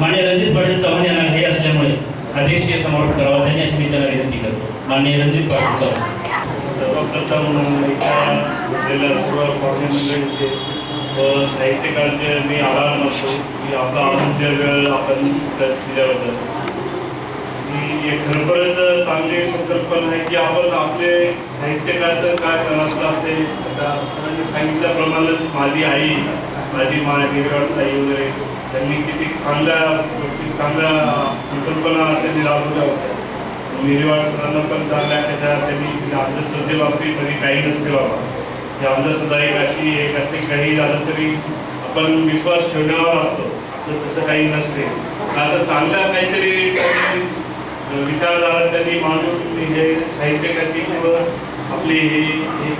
माननीय रणजित पाटील चव्हाण यांना हे असल्यामुळे अध्यक्षीय समारोप करावा त्यांनी अशी मी त्यांना विनंती करतो माननीय रणजित पाटील चव्हाण. सर्वप्रथम इथं झालेल्या सर्व पाहुणे व साहित्यकारांचे मी आभार मानतो की आपला अमूल्य वेळ आपण इथं दिल्याबद्दल. ही खरोखरच चांगली संकल्पना आहे की आपण आपले साहित्यकारचं काय करणार असते सांगितल्याप्रमाणेच माझी आई माझी मा गिरवाड वगैरे त्यांनी किती चांगल्या गोष्टी चांगल्या संकल्पना त्यांनी राबवल्या होत्या. निर्वाळ सरांना पण चांगल्या त्याच्या त्यांनी अंधश्रद्धेबाबतीत कधी काही नसते बाबा. ही अंधश्रद्धा एक अशी एक असते काही झालं तरी आपण विश्वास ठेवण्यावर असतो. असं तसं काही नसते. असं चांगल्या काहीतरी विचार विचारधारा त्यांनी मांडून हे साहित्यकाची किंवा आपली ही ही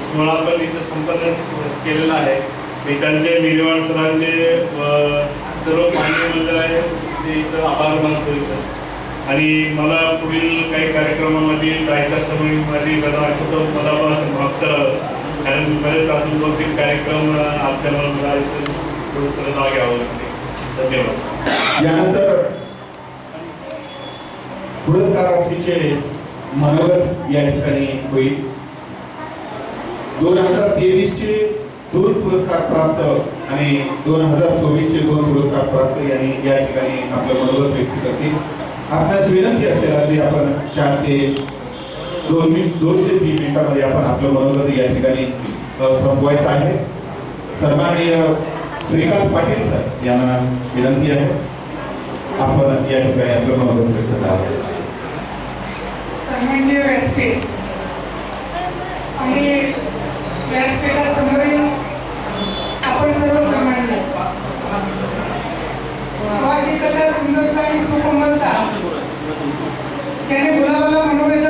सोहळा पण इथं संपन्न केलेला आहे. मी त्यांचे मिलिवाड सरांचे सर्व मान्य मंडळ आहे. ते इथं आभार मानतो इथं. आणि मला पुढील काही कार्यक्रमामध्ये जायच्या समय माझी गदा आठवतं. मला पण असं माफ करावं कारण बरेच अजून दोन तीन कार्यक्रम असल्यामुळे मला इथं थोडंसं नाव घ्यावं लागते धन्यवाद. यानंतर पुरस्कारार्थीचे मनोगत या ठिकाणी होईल. दोन हजार तेवीसचे दोन पुरस्कार प्राप्त आणि दोन हजार चोवीस चे दोन पुरस्कार प्राप्त यांनी या ठिकाणी आपलं मनोगत व्यक्त करतील आपल्यास विनंती असेल अगदी आपण चार ते दोन मिनिट दोन ते तीन मिनिटामध्ये आपण आपलं मनोगत या ठिकाणी संपवायचं आहे. सन्माननीय श्रीकांत पाटील सर यांना विनंती आहे. आपण या ठिकाणी आपलं मनोगत व्यक्त करावं सन्माननीय व्यासपीठ. आणि व्यासपीठासमोरील आपण सर्व सन्माननीय सुवासिकता सुंदरता आणि सुकोमलता. त्याने गुलाबाला मनोवेदना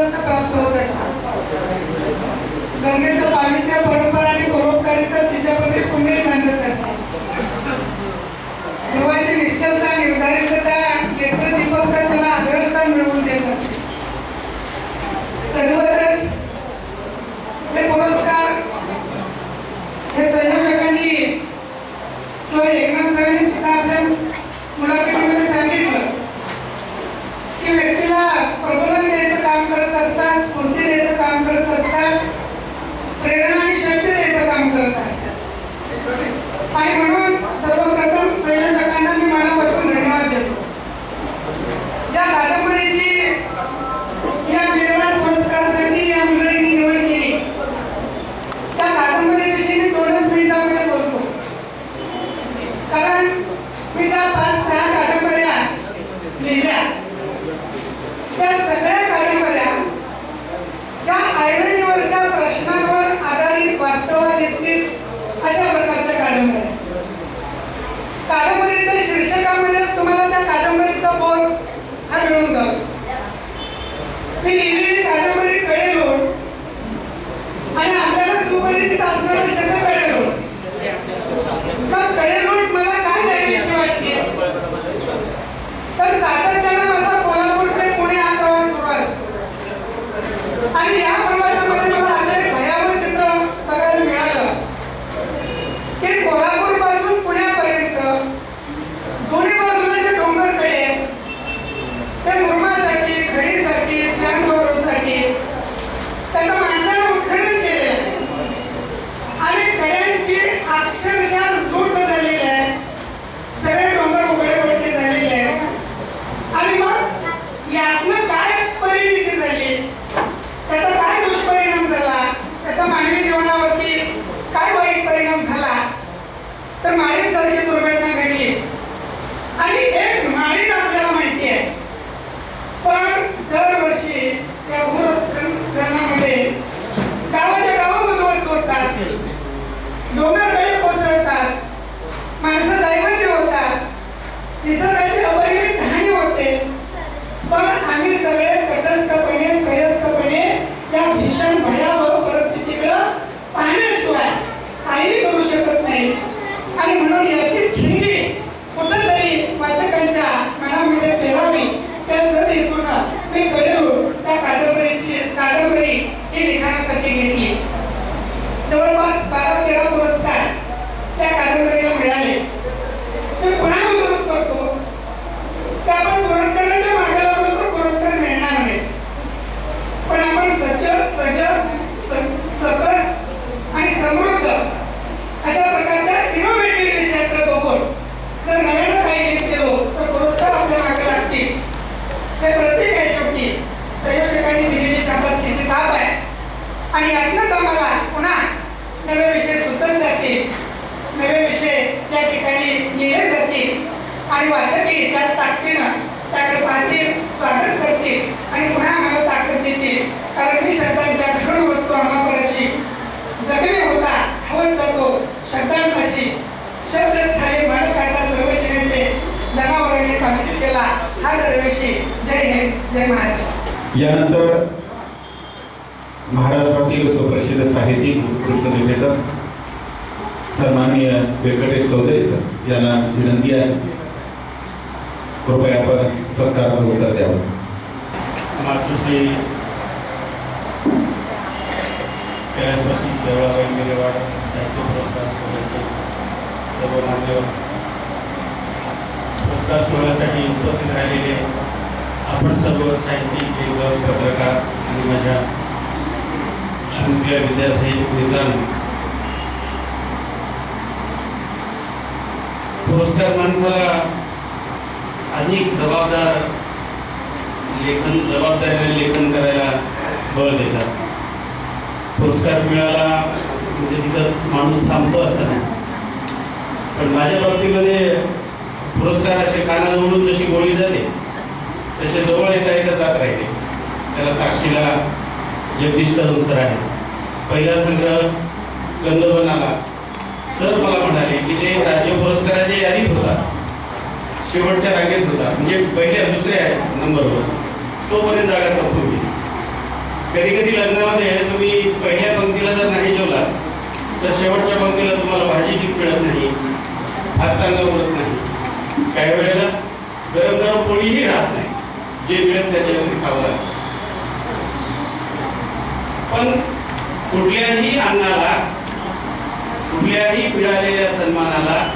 आम्ही सगळे तटस्थपणे प्रयस्तपणे त्या भीषण भयावह परिस्थितीकडं पाहण्याशिवाय काही करू शकत नाही. आणि म्हणून याची ठिणगी कुठंतरी वाचकांच्या मनामध्ये पेरावी त्या सर हेतून मी कडेलूर त्या कादंबरीची कादंबरी ही लिखाणासाठी घेतली. जवळपास बारा तेरा पुरस्कार त्या कादंबरीला मिळाले मी पुन्हा अनुरोध करतो आणि यातनंच आम्हाला पुन्हा नवे विषय सुचत जातील नवे विषय त्या ठिकाणी लिहिले जातील आणि वाचकही त्याच ताकदीनं त्याकडे पाहतील स्वागत करतील आणि पुन्हा आम्हाला ताकद देतील कारण मी शब्दांच्या घडून वस्तू आम्हापराशी जगणे होता हवत जातो शब्दांपाशी शब्द झाले मालक आता सर्व शिण्याचे जनावरांनी कामी केला हा दरवेळी जय हिंद जय महाराष्ट्र यानंतर महाराष्ट्रातील सुप्रसिद्ध साहित्यिक उत्कृष्ट निवेदक सन्माननीय व्यंकटेश चौधरी सर यांना विनंती आहे. कृपया आपण सत्कारावर उत्तर द्यावं मातृश्री कैलासवासी देवळाबाई मिरेवाड साहित्य पुरस्कार सोहळ्याचे सर्व मान्यवर. पुरस्कार सोहळ्यासाठी उपस्थित राहिलेले आपण सर्व साहित्यिक लेखक पत्रकार आणि माझ्या शुल्क विद्यार्थी मित्रांनो पुरस्कार माणसाला अधिक जबाबदार लेखन जबाबदारीने लेखन करायला बळ देतात. पुरस्कार मिळाला म्हणजे तिथं माणूस थांबतो असं नाही. पण माझ्या बाबतीमध्ये पुरस्कार असे कानाजवळून जशी गोळी जाते त्याच्याजवळ येता येता जात राहिले. त्याला साक्षीला जगदीश तरुणसर आहे पहिला संग्रह गंधर्वन आला सर मला म्हणाले की ते राज्य पुरस्काराच्या यादीत होता. शेवटच्या रांगेत होता. म्हणजे पहिल्या दुसऱ्या नंबरवर तोपर्यंत जागा संपून गेली. कधी कधी लग्नामध्ये तुम्ही पहिल्या पंक्तीला जर नाही जेवला तर शेवटच्या पंक्तीला तुम्हाला भाजी नीट मिळत नाही. भात चांगला उरत नाही. काही वेळेला गरम गरम पोळीही राहत नाही. जे मिळत त्याच्यामध्ये खावं पण कुठल्याही अन्नाला कुठल्याही मिळालेल्या सन्मानाला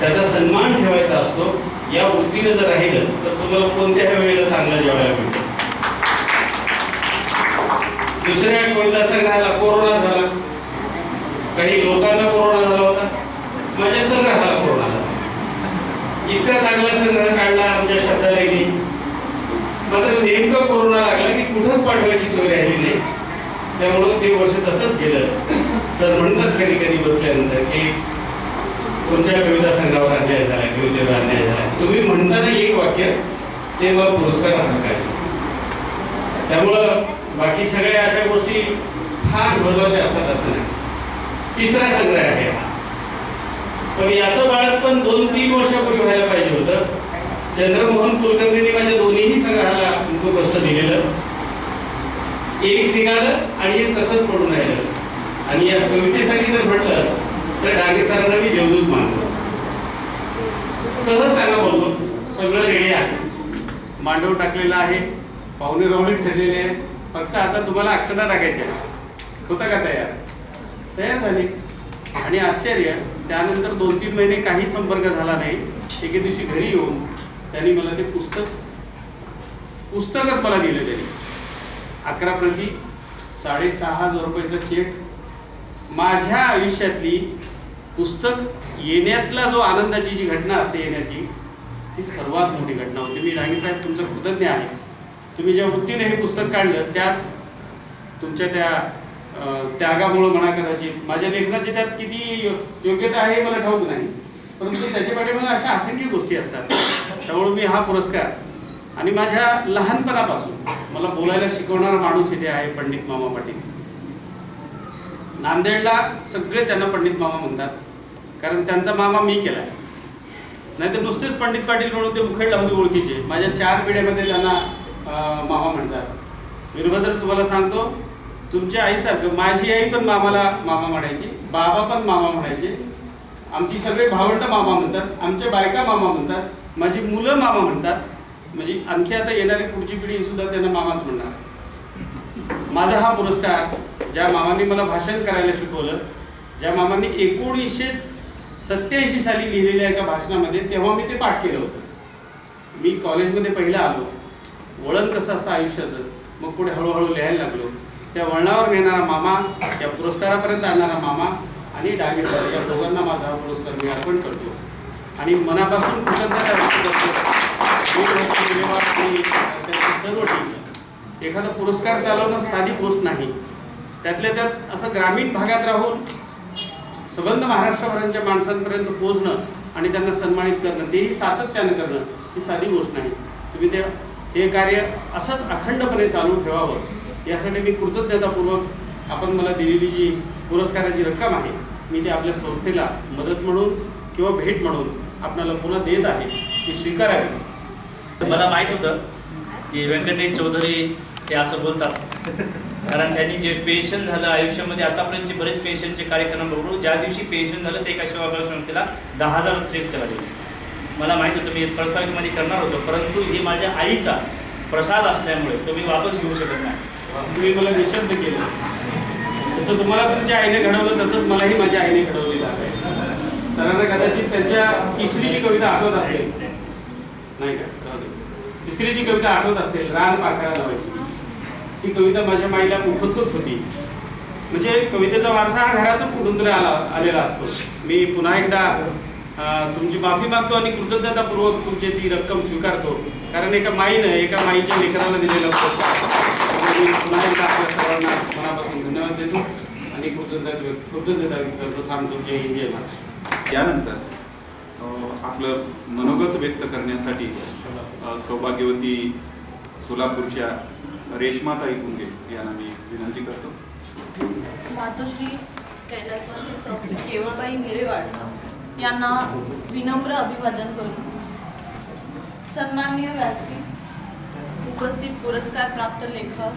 त्याचा सन्मान ठेवायचा असतो या वृत्तीने जर राहिलं तर तुम्हाला कोणत्याही वेळेला चांगलं जेवायला मिळतं? दुसऱ्या कोणत्या संघाला कोरोना झाला. काही लोकांना कोरोना झाला होता. माझ्या संग्रहाला कोरोना झाला. इतका चांगला संग्रह काढला आमच्या शब्दाला मात्र नेमकं कोरोना लागला की कुठंच पाठवायची सोय राहिली नाही. त्यामुळं ते वर्ष तसंच गेलं. सर म्हणतात कधी कधी बसल्यानंतर की तुमच्या कविता संघावर अन्याय झाला कवितेवर अन्याय झाला. तुम्ही म्हणताना एक वाक्य ते मग पुरस्कार सांगायचं त्यामुळं बाकी सगळ्या अशा गोष्टी फार महत्त्वाच्या असतात असं नाही. तिसरा संग्रह आहे हा. पण याचं बाळकपण दोन तीन वर्षापूर्वी व्हायला पाहिजे होतं. चंद्रमोहन कुलकर्णींनी माझ्या दोन्हीही संग्रहाला खूप दिलेलं. एक निघालं आणि एक तसंच पडून राहिलं. आणि या कवितेसाठी जर म्हटलं तर डांगे सरांना मी देवदूत मानतो. सहज त्यांना बोललो सगळं रेडी आहे. मांडव टाकलेला आहे. पाहुणे रवणीत ठेवलेले आहे फक्त आता तुम्हाला अक्षता टाकायच्या होता का तयार? तयार झाली. आणि आश्चर्य त्यानंतर दोन तीन महिने काही संपर्क झाला नाही. एके दिवशी घरी येऊन त्यांनी मला ते पुस्तक पुस्तकच मला दिलं त्यांनी. अकरा प्रती साडेसहा हजार रुपयाचा चेक माझ्या आयुष्यातली पुस्तक येण्यातला जो आनंदाची जी घटना असते येण्याची ती सर्वात मोठी घटना होती. मी डांगे साहेब तुमचं कृतज्ञ आहे. तुम्ही ज्या वृत्तीने हे पुस्तक काढलं त्याच तुमच्या त्या त्यागामुळं म्हणा कदाचित. माझ्या लेखनाची त्यात किती योग्यता आहे हे मला ठाऊक नाही. परंतु त्याच्या पाठीमागे अशा असंख्य गोष्टी असतात. त्यामुळे मी हा पुरस्कार आणि माझ्या लहानपणापासून मला बोलायला शिकवणारा माणूस इथे आहे पंडित मामा पाटील. नांदेडला सगळे त्यांना पंडित मामा म्हणतात. कारण त्यांचा मामा मी केला नाही तर नुसतेच पंडित पाटील म्हणून ते मुखेड लावून ओळखीचे. माझ्या चार पिढ्यामध्ये त्यांना मामा म्हणतात. वीरभद्र तुम्हाला सांगतो तुमच्या आईसारखं माझी आई पण मामाला मामा म्हणायची बाबा पण मामा म्हणायचे. आमची सगळे भावंड मामा म्हणतात आमच्या बायका मामा म्हणतात माझी मुलं मामा म्हणतात. म्हणजे आणखी आता येणारी पुढची पिढी सुद्धा त्यांना मामाच म्हणणार माझा हा पुरस्कार ज्या मामांनी मला भाषण करायला शिकवलं ज्या मामांनी एकोणीसशे सत्याऐंशी साली लिहिलेल्या एका भाषणामध्ये तेव्हा मी ते पाठ केलं होतं. मी कॉलेजमध्ये पहिला आलो. वळण कसं असं आयुष्याचं? मग पुढे हळूहळू लिहायला लागलो. त्या वळणावर नेणारा मामा त्या पुरस्कारापर्यंत आणणारा मामा आणि डागे सर या दोघांना माझा पुरस्कार मी अर्पण करतो. आणि मनापासून कृतज्ञता व्यक्त करतो. सर्व टीम एखादा पुरस्कार चालवणं साधी गोष्ट नाही. त्यातल्या त्यात असं ग्रामीण भागात राहून संबंध महाराष्ट्रभरांच्या माणसांपर्यंत पोहोचणं आणि त्यांना सन्मानित करणं तेही सातत्यानं करणं ही साधी गोष्ट नाही. तुम्ही ते हे कार्य असंच अखंडपणे चालू ठेवावं. यासाठी मी कृतज्ञतापूर्वक आपण मला दिलेली जी पुरस्काराची रक्कम आहे मी ती आपल्या संस्थेला मदत म्हणून किंवा भेट म्हणून आपल्याला पुन्हा देत आहे ती स्वीकारावी. मला माहीत होतं की व्यंकटेश चौधरी हे असं बोलतात. कारण त्यांनी जे पेशंट झालं आयुष्यामध्ये आतापर्यंतचे बरेच पेशंटचे कार्यक्रम बघू ज्या दिवशी पेशंट झालं ते एका सेवाभावी संस्थेला दहा हजार चेक त्याला दिले मला माहीत होतं मी प्रस्तावितमध्ये करणार होतो परंतु हे माझ्या आईचा प्रसाद असल्यामुळे तो मी वापस घेऊ शकत नाही. तुम्ही मला निशब्द केलं. जसं तुम्हाला तुमच्या आईने घडवलं तसंच मलाही माझ्या आईने घडवलेलं आहे. सरांना कदाचित त्यांच्या तिसरीची कविता आठवत असेल. नाही का? तिसरीची कविता आठवत असेल रान पाखरा लावायची. ती कविता माझ्या माईला मुखतकत होती. म्हणजे कवितेचा वारसा हा घरातून कुठून तरी आला आलेला असतो. मी पुन्हा एकदा तुमची माफी मागतो आणि कृतज्ञतापूर्वक तुमची ती रक्कम स्वीकारतो. कारण एका माईनं एका माईच्या लेकराला दिलेला पुन्हा एकदा आपल्या सर्वांना धन्यवाद देतो. आणि कृतज्ञता कृतज्ञता व्यक्त करतो थांबतो जय हिंद जय महाराष्ट्र. यानंतर आपलं मनोगत व्यक्त करण्यासाठी सौभाग्यवती सोलापूरच्या रेश्माताई कुंगे यांना मी विनंती करतो. मातोश्री कैलासवासी केवळबाई मिरेवाड यांना विनम्र अभिवादन करून सन्माननीय व्यासपीठ उपस्थित पुरस्कार प्राप्त लेखक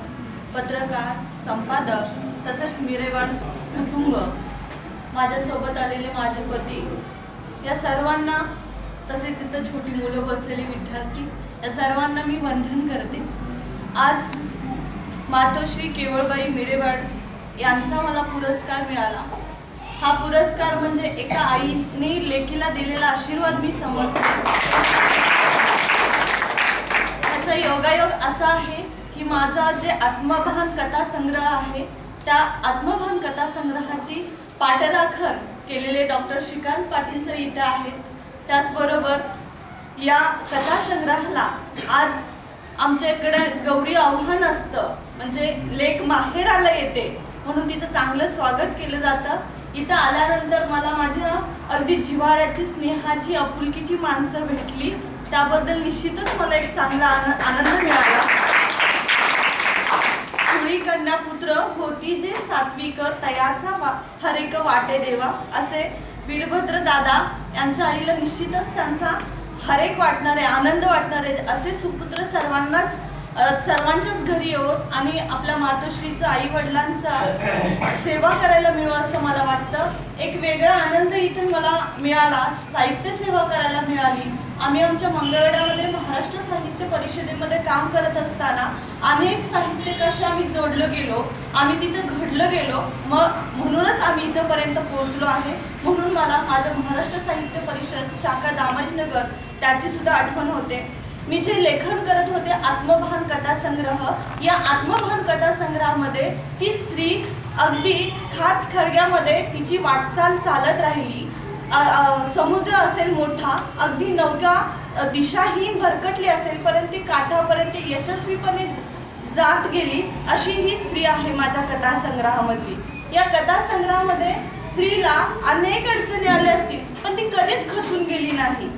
पत्रकार संपादक तसेच मिरेवाड कुटुंब माझ्यासोबत आलेले माझे पती या सर्वांना तसेच इथं छोटी मुलं बसलेले विद्यार्थी या सर्वांना मी वंदन करते. आज मातोश्री केवळबाई मिरेवाड यांचा मला पुरस्कार मिळाला. हा पुरस्कार म्हणजे एका आईने लेकीला दिलेला आशीर्वाद मी समजते. त्याचा योगायोग असा आहे की माझा जे आत्मभान कथा संग्रह आहे त्या आत्मभान कथासंग्रहाची पाठराखण केलेले डॉक्टर श्रीकांत पाटील सर इथे आहेत. त्याचबरोबर या कथासंग्रहाला आज आमच्या इकडे गौरी आव्हान असतं. म्हणजे लेख माहेराला येते म्हणून तिचं चांगलं स्वागत केलं जातं. इथं आल्यानंतर मला माझ्या अगदी जिव्हाळ्याची स्नेहाची आपुलकीची माणसं भेटली. त्याबद्दल निश्चितच मला एक चांगला आन- आनंद मिळाला. कुळी कन्या पुत्र होती जे सात्विक तयाचा वा हरेक वाटे देवा असे वीरभद्र दादा यांच्या आईला निश्चितच त्यांचा हरेक वाटणारे आनंद वाटणारे असे सुपुत्र सर्वांनाच सर्वांच्याच घरी येवोत आणि आपल्या मातोश्रीचं आई वडिलांचा सेवा करायला मिळावं असं मला वाटतं. एक वेगळा आनंद इथे मला मिळाला साहित्य सेवा करायला मिळाली. आम्ही आमच्या मंगळवेढ्यामध्ये महाराष्ट्र साहित्य परिषदेमध्ये काम करत असताना अनेक साहित्यकाशी आम्ही जोडलं गेलो. आम्ही तिथं घडलं गेलो. मग म्हणूनच आम्ही इथंपर्यंत पोहोचलो आहे. म्हणून मला माझं महाराष्ट्र साहित्य परिषद शाखा दामजनगर त्याची सुद्धा आठवण होते. मी जे लेखन करत होते आत्मभान कथा संग्रह या आत्मभान कथा संग्रहामध्ये ती स्त्री अगदी खाच खळग्यामध्ये तिची वाटचाल चालत राहिली. समुद्र असेल मोठा अगदी नौका दिशाहीन भरकटली असेल परंतु ती काठापर्यंत यशस्वीपणे जात गेली अशी ही स्त्री आहे माझ्या कथासंग्रहामधली. या कथासंग्रहामध्ये स्त्रीला अनेक अडचणी आल्या असतील पण ती कधीच खचून गेली नाही.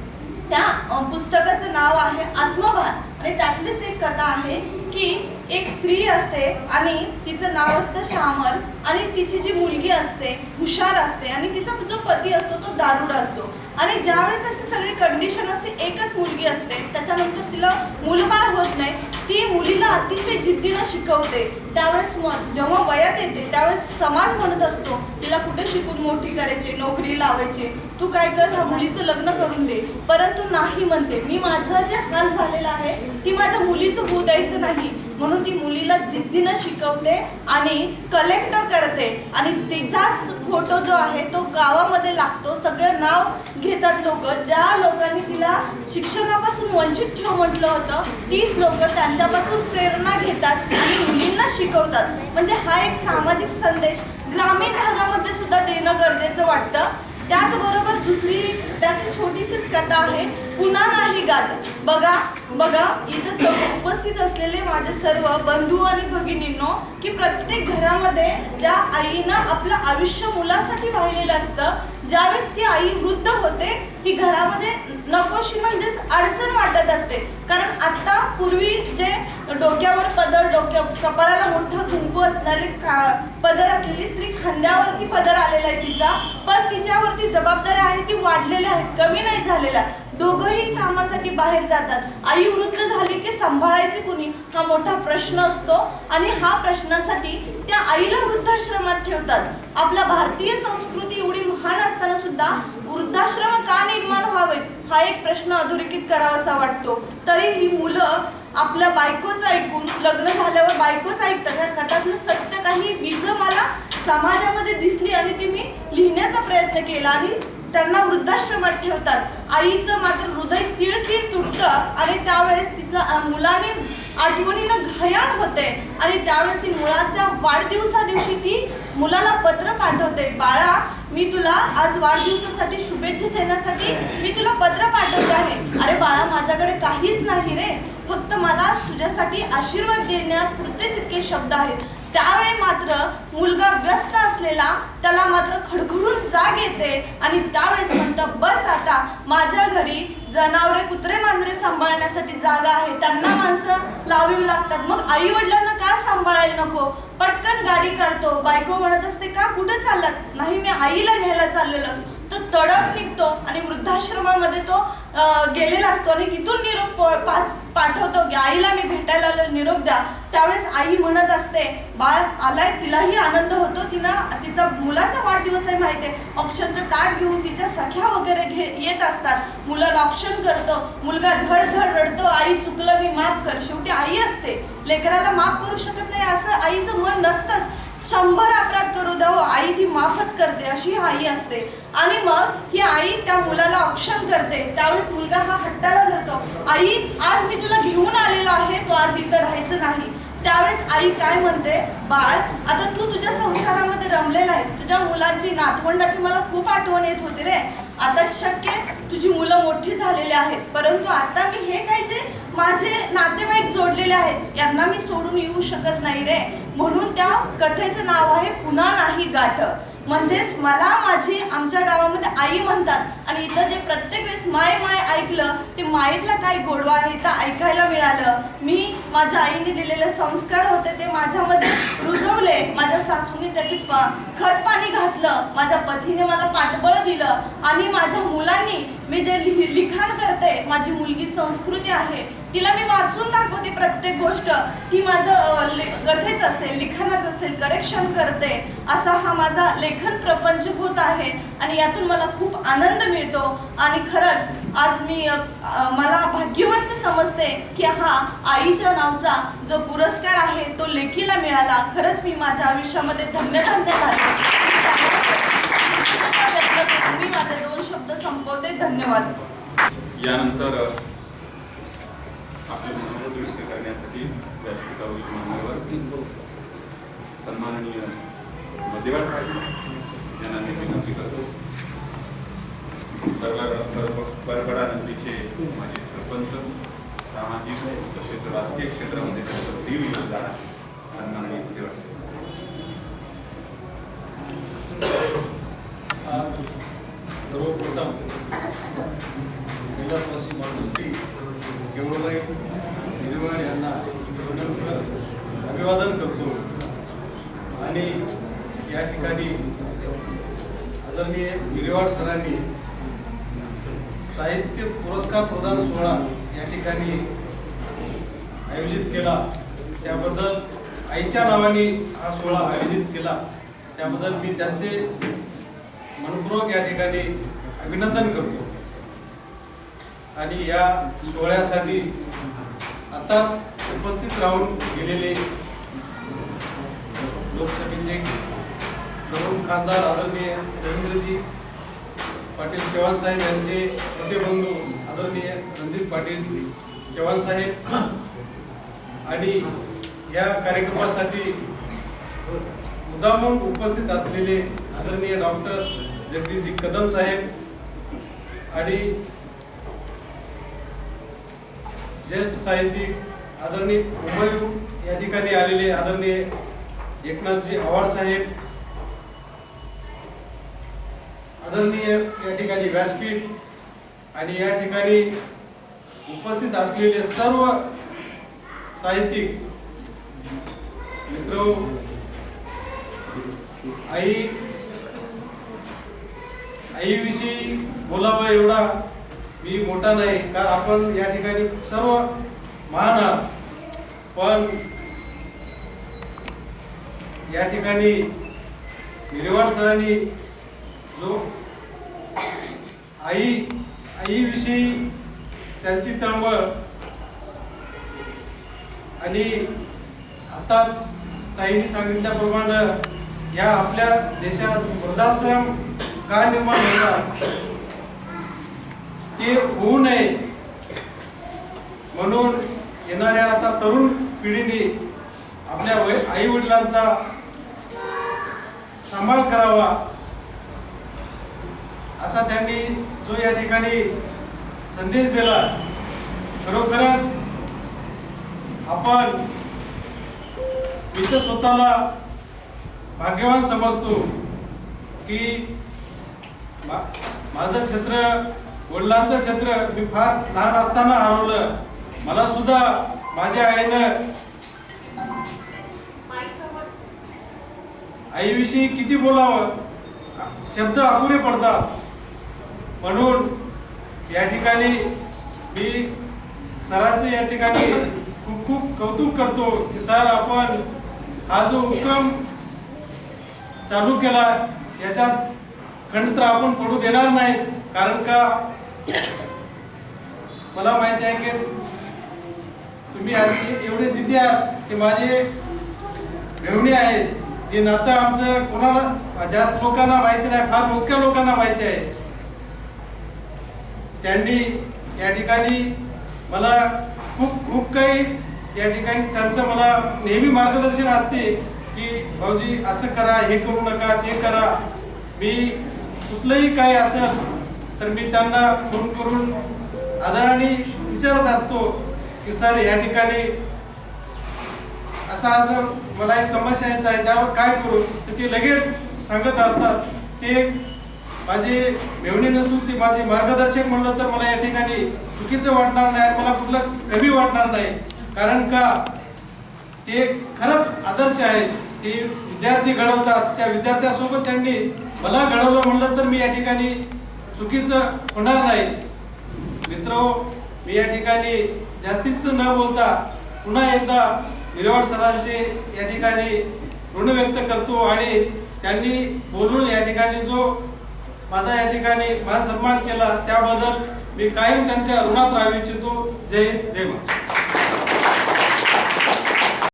त्या पुस्तकाचं नाव आहे आत्मभान आणि त्यातलीच एक कथा आहे की एक स्त्री असते आणि तिचं नाव असतं श्यामल आणि तिची जी मुलगी असते हुशार असते आणि तिचा जो पती असतो तो दारुड असतो. आणि ज्यावेळेस अशी सगळी कंडिशन असते एकच मुलगी असते त्याच्यानंतर तिला मुलबाळ होत नाही ती मुलीला अतिशय जिद्दीनं शिकवते. त्यावेळेस मग जेव्हा वयात येते त्यावेळेस समाज म्हणत असतो तिला कुठे शिकून मोठी करायची नोकरी लावायची? तू काय कर ह्या मुलीचं लग्न करून दे. परंतु नाही म्हणते मी माझा जे हाल झालेला आहे ती माझ्या मुलीचं होऊ द्यायचं नाही. म्हणून ती मुलीला जिद्दीनं शिकवते आणि कलेक्टर करते. आणि तिचाच फोटो जो आहे तो गावामध्ये लागतो. सगळं नाव घेतात लोक. ज्या लोकांनी तिला शिक्षणापासून वंचित ठेव म्हटलं होतं तीच लोक त्यांच्यापासून प्रेरणा घेतात आणि मुलींना शिकवतात. म्हणजे हा एक सामाजिक संदेश ग्रामीण भागामध्ये सुद्धा देणं गरजेचं वाटतं. त्याचबरोबर दुसरी त्यातली छोटीशीच कथा आहे पुन्हा नाही गाठ बघा बघा इथं सर्व उपस्थित असलेले माझे सर्व बंधू आणि भगिनींनो की प्रत्येक घरामध्ये ज्या आईनं आपलं आयुष्य मुलासाठी वाहिलेलं असतं ज्यावेळेस ती आई वृद्ध होते ती घरामध्ये नकोशी म्हणजेच अडचण वाटत असते. कारण आता पूर्वी जे डोक्यावर पदर डोक्या कपाळाला मोठं कुंकू असणारी का पदर असलेली स्त्री खांद्यावरती पदर आलेला आहे तिचा. पण तिच्यावरती जबाबदाऱ्या आहेत ती वाढलेल्या आहेत कमी नाही झालेल्या. दोघंही कामासाठी बाहेर जातात. आई वृद्ध झाली की सांभाळायचे कुणी? हा मोठा प्रश्न असतो. आणि हा प्रश्नासाठी त्या आईला वृद्धाश्रमात ठेवतात. आपल्या भारतीय संस्कृती एवढी महान असताना सुद्धा वृद्धाश्रम का निर्माण व्हावेत? हा एक प्रश्न अधोरेखित करावासा वाटतो. तरी ही मुलं आपल्या बायकोच ऐकून लग्न झाल्यावर बायकोच ऐकतात. या कथातलं सत्य काही बीज मला समाजामध्ये दिसली आणि ती मी लिहिण्याचा प्रयत्न केला. आणि त्यांना वृद्धाश्रमात ठेवतात. आईचं मात्र हृदय तीळ तीळ तुटतं आणि त्यावेळेस तिचं मुलाने आठवणीनं घायाळ होते. आणि त्यावेळेस ती मुलाच्या वाढदिवसा दिवशी ती मुलाला पत्र पाठवते. बाळा मी तुला आज वाढदिवसासाठी शुभेच्छा देण्यासाठी मी तुला पत्र पाठवते आहे. अरे बाळा माझ्याकडे काहीच नाही रे. फक्त मला तुझ्यासाठी आशीर्वाद देण्यापुरतेच इतके शब्द आहेत. त्यावेळी मात्र मुलगा व्यस्त असलेला त्याला मात्र खडखडून जाग येते आणि त्यावेळेस म्हणतं बस आता माझ्या घरी जनावरे कुत्रे मांजरे सांभाळण्यासाठी जागा आहे. त्यांना माणसं लावी लागतात. मग आई वडिलांना का सांभाळायला नको? पटकन गाडी करतो बायको म्हणत असते का कुठे चाललात? नाही मी आईला घ्यायला चाललेलो असतो कडक निघतो आणि वृद्धाश्रमामध्ये तो गेलेला असतो आणि तिथून निरोप प- पाठवतो की आईला मी भेटायला आलो निरोप द्या. त्यावेळेस आई म्हणत असते बाळ आलाय तिलाही आनंद होतो तिनं तिचा मुलाचा वाढदिवस आहे माहिती आहे. ऑप्शनचं ताट घेऊन तिच्या सख्या वगैरे घे येत असतात. मुलाला ऑप्शन करतो मुलगा धड धड रडतो आई चुकलं मी माफ कर. शेवटी आई असते. लेकराला माफ करू शकत नाही असं आईचं मन नसतंच. शंभर अपराध करू दहो आई ती माफच करते अशी आई असते. आणि मग ही आई त्या मुलाला औक्षण करते. त्यावेळेस मुलगा हा हट्टाला धरतो. आई आज मी तुला घेऊन आलेलो आहे तो आज इथं राहायचं नाही. त्यावेळेस आई काय म्हणते? बाळ आता तू तुझ्या संसारामध्ये रमलेला आहे. तुझ्या मुलांची नातवंडाची मला खूप आठवण येत होती रे. आता शक्य तुझी मुलं मोठी झालेली आहेत. परंतु आता मी हे काय जे माझे नातेवाईक जोडलेले आहेत यांना मी सोडून येऊ शकत नाही रे. म्हणून त्या कथेचं नाव आहे पुन्हा नाही गाठ म्हणजेच मला माझी आमच्या गावामध्ये आई म्हणतात. आणि इथं जे प्रत्येक वेळेस माय माय ऐकलं ते मायेतला काय गोडवा आहे तर ऐकायला मिळालं. मी माझ्या आईने दिलेले संस्कार होते ते माझ्यामध्ये रुजवले. माझ्या सासूने त्याची प- खत पाणी घातलं. माझ्या पतीने मला पाठबळ दिलं. आणि माझ्या मुलांनी मी जे लिहि- लिखाण करते माझी मुलगी संस्कृती आहे तिला मी वाचून दाखवते प्रत्येक गोष्ट. ती माझं कथेच असेल लिखाणाच असेल करेक्शन करते. असा हा माझा लेखन प्रपंच होत आहे आणि यातून मला खूप आनंद मिळतो. आणि खरंच आज मी मला भाग्यवंत समजते की हा आईच्या नावचा जो पुरस्कार आहे तो लेखीला मिळाला. खरंच मी माझ्या आयुष्यामध्ये धन्य धन्य झाले. मी माझे दोन शब्द संपवते. धन्यवाद. यानंतर आपले मनोगत व्यक्त करण्यासाठी व्यासपीठावरील मान्यवर सन्माननीय मध्यवाड साहेब यांना मी विनंती करतो. परगडा नगरीचे माझे सरपंच सामाजिक तसेच राजकीय क्षेत्रामध्ये त्यांचा तीव्र योगदान सन्माननीय मध्यवाड साहेब सर्वप्रथम विलासवासी माणुसकी केवळबाई हिरवाड यांना विनम्र अभिवादन करतो आणि या ठिकाणी आदरणीय गिरेवाड सरांनी साहित्य पुरस्कार प्रदान सोहळा या ठिकाणी आयोजित केला. त्याबद्दल आईच्या नावाने हा सोहळा आयोजित केला. त्याबद्दल मी त्यांचे मनपूर्वक या ठिकाणी अभिनंदन करतो. आणि या सोहळ्यासाठी आताच उपस्थित राहून गेलेले लोकसभेचे प्रमुख खासदार आदरणीय रवींद्रजी पाटील चव्हाण साहेब यांचे छोटे बंधू आदरणीय रणजित पाटील चव्हाण साहेब आणि या कार्यक्रमासाठी मुद्दामून उपस्थित असलेले आदरणीय डॉक्टर जगदीशजी कदम साहेब आणि ज्येष्ठ साहित्यिक आदरणीय मुंबई या ठिकाणी आलेले आदरणीय एकनाथजी आव्हाड साहेब आदरणीय या ठिकाणी व्यासपीठ आणि या ठिकाणी उपस्थित असलेले सर्व साहित्यिक मित्र आई आईविषयी बोलावं एवढा मी मोठा नाही कारण आपण या ठिकाणी सर्व महान आहात. पण या ठिकाणी हिरेवाड सरांनी जो आई आईविषयी त्यांची तळमळ आणि आताच ताईंनी सांगितल्याप्रमाणे या आपल्या देशात वृद्धाश्रम का निर्माण होतात ते होऊ नये म्हणून येणाऱ्या आता तरुण पिढीने आपल्या आई वडिलांचा सांभाळ करावा. असा त्यांनी जो या ठिकाणी संदेश दिला खरोखरच आपण मी तर स्वतःला भाग्यवान समजतो की मा- माझं छत्र वडिलांचं छत्र मी फार लहान असताना हरवलं. मला सुद्धा माझ्या आईनं आईविषयी किती बोलावं? शब्द अपुरे पडतात. म्हणून या ठिकाणी मी सरांचे या ठिकाणी खूप खूप कौतुक करतो की सर आपण हा जो उपक्रम चालू केला याच्यात खंड तर आपण पडू देणार नाही कारण का? मला माहिती आहे की तुम्ही आज एवढे जिद्दी आहात की माझे भेवणी आहेत हे नातं आमचं कोणाला जास्त लोकांना माहिती नाही फार मोजक्या लोकांना माहिती आहे. त्यांनी या ठिकाणी मला खूप खूप काही या ठिकाणी त्यांचं मला नेहमी मार्गदर्शन असते की भाऊजी असं करा हे करू नका ते करा. मी कुठलंही काही असेल तर मी त्यांना फोन करून आदराने विचारत असतो की सर या ठिकाणी असं असं मला एक समस्या येत आहे त्यावर काय करू? तर ते लगेच सांगत असतात. ते माझी मेवणी नसून ती माझी मार्गदर्शक म्हणलं तर मला या ठिकाणी चुकीचं वाटणार नाही आणि मला कुठलं कमी वाटणार नाही. कारण का? ते खरंच आदर्श आहेत ते विद्यार्थी घडवतात. त्या विद्यार्थ्यासोबत त्यांनी मला घडवलं म्हणलं तर मी या ठिकाणी चुकीचं होणार नाही. मित्र मी या ठिकाणी जास्तीच न बोलता पुन्हा एकदा निरवाड सरांचे या ठिकाणी ऋण व्यक्त करतो आणि त्यांनी बोलून या ठिकाणी जो माझा या ठिकाणी मान सन्मान केला. त्याबद्दल मी कायम त्यांच्या ऋणात राहू इच्छितो. जय हिंद जय महाराष्ट्र.